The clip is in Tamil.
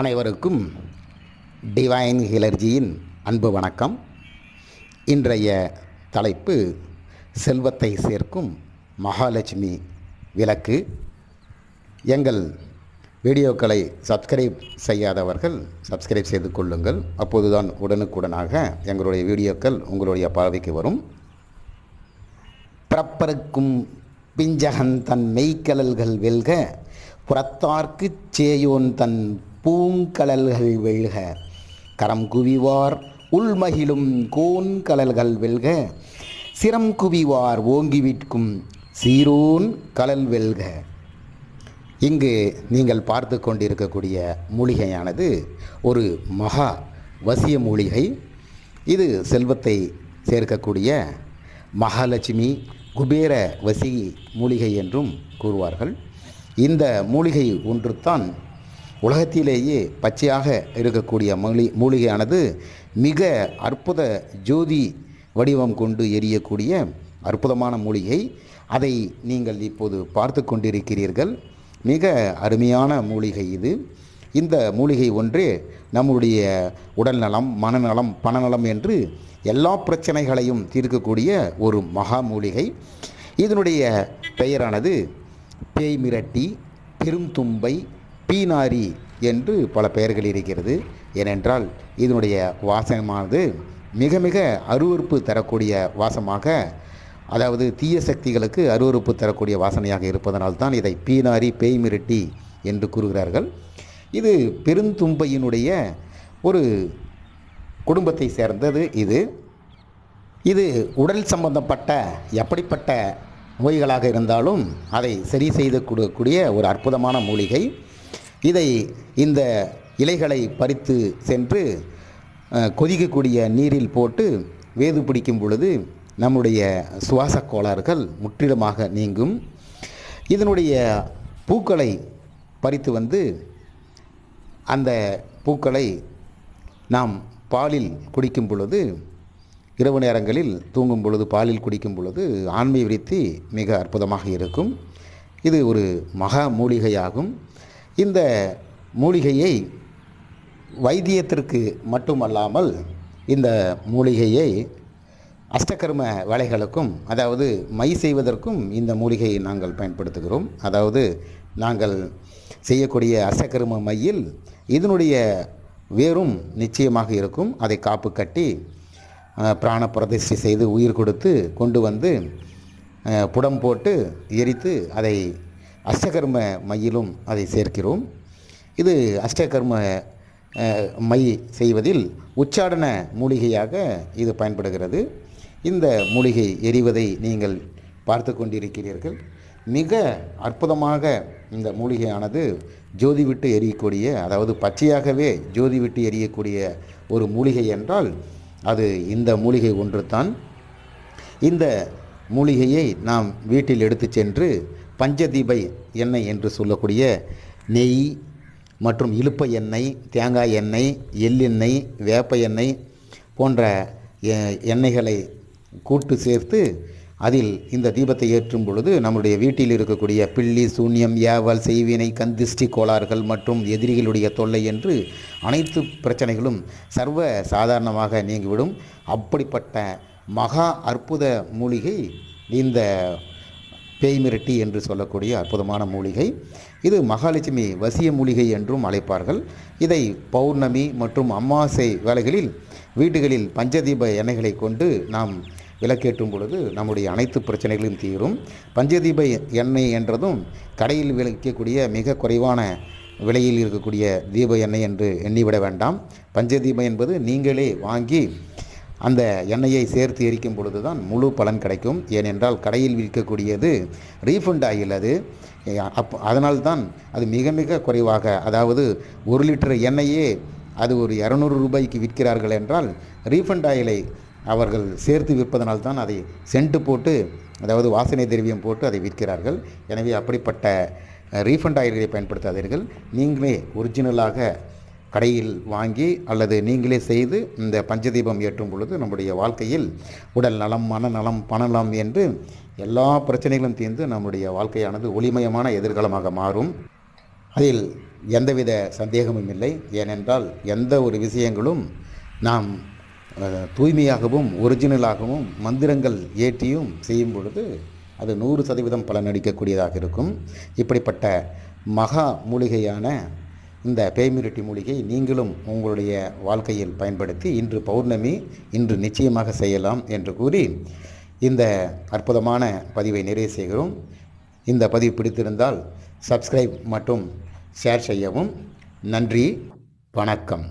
அனைவருக்கும் டிவைன் ஹிலர்ஜியின் அன்பு வணக்கம். இன்றைய தலைப்பு செல்வத்தை சேர்க்கும் மகாலட்சுமி விளக்கு. எங்கள் வீடியோக்களை சப்ஸ்கிரைப் செய்யாதவர்கள் சப்ஸ்கிரைப் செய்து கொள்ளுங்கள். அப்போதுதான் உடனுக்குடனாக எங்களுடைய வீடியோக்கள் உங்களுடைய பார்வைக்கு வரும். பிறப்பருக்கும் பிஞ்சகன் தன் மெய்க்கலல்கள் வெல்க புறத்தார்க்குச் சேயோன் தன் பூங்கலல்கள் வெல்க கரம் குவிவார் உள்மகிழும் கோன் கலல்கள் வெல்க. சிரம் குவிவார் ஓங்கிவிற்கும் சீரோன் கலல் வெல்க. இங்கு நீங்கள் பார்த்து கொண்டிருக்கக்கூடிய மூலிகையானது ஒரு மகா வசிய மூலிகை. இது செல்வத்தை சேர்க்கக்கூடிய மகாலட்சுமி குபேர வசி மூலிகை என்றும் கூறுவார்கள். இந்த மூலிகை ஒன்றுதான் உலகத்திலேயே பச்சையாக இருக்கக்கூடிய மூலி மூலிகையானது மிக அற்புத ஜோதி வடிவம் கொண்டு எரியக்கூடிய அற்புதமான மூலிகை. அதை நீங்கள் இப்போது பார்த்து கொண்டிருக்கிறீர்கள். மிக அருமையான மூலிகை இது. இந்த மூலிகை ஒன்று நம்முடைய உடல்நலம் மனநலம் பணநலம் என்று எல்லா பிரச்சனைகளையும் தீர்க்கக்கூடிய ஒரு மகா மூலிகை. இதனுடைய பெயரானது பேய் மிரட்டி பெருந்தும்பை பீனாரி என்று பல பெயர்கள் இருக்கிறது. ஏனென்றால் இதனுடைய வாசனமானது மிக மிக அருவறுப்பு தரக்கூடிய வாசமாக அதாவது தீய சக்திகளுக்கு அருவறுப்பு தரக்கூடிய வாசனையாக இருப்பதனால் தான் இதை பீனாரி பேய் மிரட்டி என்று கூறுகிறார்கள். இது பெருந்தும்பையினுடைய ஒரு குடும்பத்தை சேர்ந்தது இது. இது உடல் சம்பந்தப்பட்ட எப்படிப்பட்ட நோய்களாக இருந்தாலும் அதை சரி செய்து கொடுக்கக்கூடிய ஒரு அற்புதமான மூலிகை. இதை இந்த இலைகளை பறித்து சென்று கொதிக்கக்கூடிய நீரில் போட்டு வேது பிடிக்கும் பொழுது நம்முடைய சுவாச கோளாறுகள் முற்றிலுமாக நீங்கும். இதனுடைய பூக்களை பறித்து வந்து அந்த பூக்களை நாம் பாலில் குடிக்கும் பொழுது இரவு நேரங்களில் தூங்கும் பொழுது பாலில் குடிக்கும் பொழுது ஆண்மை விருத்தி மிக அற்புதமாக இருக்கும். இது ஒரு மகா மூலிகையாகும். இந்த மூலிகையை வைத்தியத்திற்கு மட்டுமல்லாமல் இந்த மூலிகையை அஷ்டகர்ம வேலைகளுக்கும் அதாவது மை செய்வதற்கும் இந்த மூலிகையை நாங்கள் பயன்படுத்துகிறோம். அதாவது நாங்கள் செய்யக்கூடிய அஷ்டகர்ம மையில் இதனுடைய வேரும் நிச்சயமாக இருக்கும். அதை காப்பு கட்டி பிராண பிரதிஷ்டை செய்து உயிர் கொடுத்து கொண்டு வந்து புடம் போட்டு எரித்து அதை அஷ்டகர்ம மையிலும் அதை சேர்க்கிறோம். இது அஷ்டகர்ம மை செய்வதில் உச்சாடன மூலிகையாக இது பயன்படுகிறது. இந்த மூலிகை எரிவதை நீங்கள் பார்த்து கொண்டிருக்கிறீர்கள். மிக அற்புதமாக இந்த மூலிகையானது ஜோதி விட்டு எரியக்கூடிய அதாவது பச்சையாகவே ஜோதி விட்டு எரியக்கூடிய ஒரு மூலிகை என்றால் அது இந்த மூலிகை ஒன்று தான் இந்த மூலிகையை நாம் வீட்டில் எடுத்து சென்று பஞ்சதீபை எண்ணெய் என்று சொல்லக்கூடிய நெய் மற்றும் இழுப்ப எண்ணெய் தேங்காய் எண்ணெய் எள்ளெண்ணெய் வேப்ப எண்ணெய் போன்ற எ- எண்ணெய்களை கூட்டு சேர்த்து அதில் இந்த தீபத்தை ஏற்றும் பொழுது நம்முடைய வீட்டில் இருக்கக்கூடிய பில்லி சூன்யம் ஏவல் செய்வினை கந்திஷ்டி கோளாறுகள் மற்றும் எதிரிகளுடைய தொல்லை என்று அனைத்து பிரச்சனைகளும் சர்வ சாதாரணமாக நீங்கிவிடும். அப்படிப்பட்ட மகா அற்புத மூலிகை இந்த பேய் மிரட்டி என்று சொல்லக்கூடிய அற்புதமான மூலிகை. இது மகாலட்சுமி வசிய மூலிகை என்றும் அழைப்பார்கள். இதை பௌர்ணமி மற்றும் அமாவாசை வேலைகளில் வீடுகளில் பஞ்சதீப எண்ணெய்களை கொண்டு நாம் விளக்கேற்றும் பொழுது நம்முடைய அனைத்து பிரச்சனைகளும் தீரும். பஞ்சதீப எண்ணெய் என்றதும் கடையில் விளக்கக்கூடிய மிக குறைவான விலையில் இருக்கக்கூடிய தீப எண்ணெய் என்று எண்ணிவிட வேண்டாம். பஞ்சதீபம் என்பது நீங்களே வாங்கி அந்த எண்ணெயை சேர்த்து எரிக்கும் பொழுது தான் முழு பலன் கிடைக்கும். ஏனென்றால் கடையில் விற்கக்கூடியது ரீஃபண்ட் ஆயில் அது அப் அதனால்தான் அது மிக மிக குறைவாக அதாவது ஒரு லிட்டர் எண்ணெயே அது ஒரு இரநூறு ரூபாய்க்கு விற்கிறார்கள் என்றால் ரீஃபண்ட் ஆயிலை அவர்கள் சேர்த்து விற்பதனால் தான் அதை சென்ட்டு போட்டு அதாவது வாசனை திரவியம் போட்டு அதை விற்கிறார்கள். எனவே அப்படிப்பட்ட ரீஃபண்ட் ஆயில்களை பயன்படுத்தாதீர்கள். நீங்களே ஒரிஜினலாக கடையில் வாங்கி அல்லது நீங்களே செய்து இந்த பஞ்சதீபம் ஏற்றும் பொழுது நம்முடைய வாழ்க்கையில் உடல் நலம் மனநலம் பணநலம் என்று எல்லா பிரச்சனைகளும் தீர்ந்து நம்முடைய வாழ்க்கையானது ஒளிமயமான எதிர்காலமாக மாறும். அதில் எந்தவித சந்தேகமும் இல்லை. ஏனென்றால் எந்த ஒரு விஷயங்களும் நாம் தூய்மையாகவும் ஒரிஜினலாகவும் மந்திரங்கள் ஏற்றியும் செய்யும் பொழுது அது நூறு சதவீதம் பலனளிக்கக்கூடியதாக இருக்கும். இப்படிப்பட்ட மகா மூலிகையான இந்த பேய்மிரட்டி மூலிகை நீங்களும் உங்களுடைய வாழ்க்கையில் பயன்படுத்தி இன்று பௌர்ணமி இன்று நிச்சயமாக செய்யலாம் என்று கூறி இந்த அற்புதமான பதிவை நிறைவு செய்கிறோம். இந்த பதிவு பிடித்திருந்தால் சப்ஸ்கிரைப் மற்றும் ஷேர் செய்யவும். நன்றி வணக்கம்.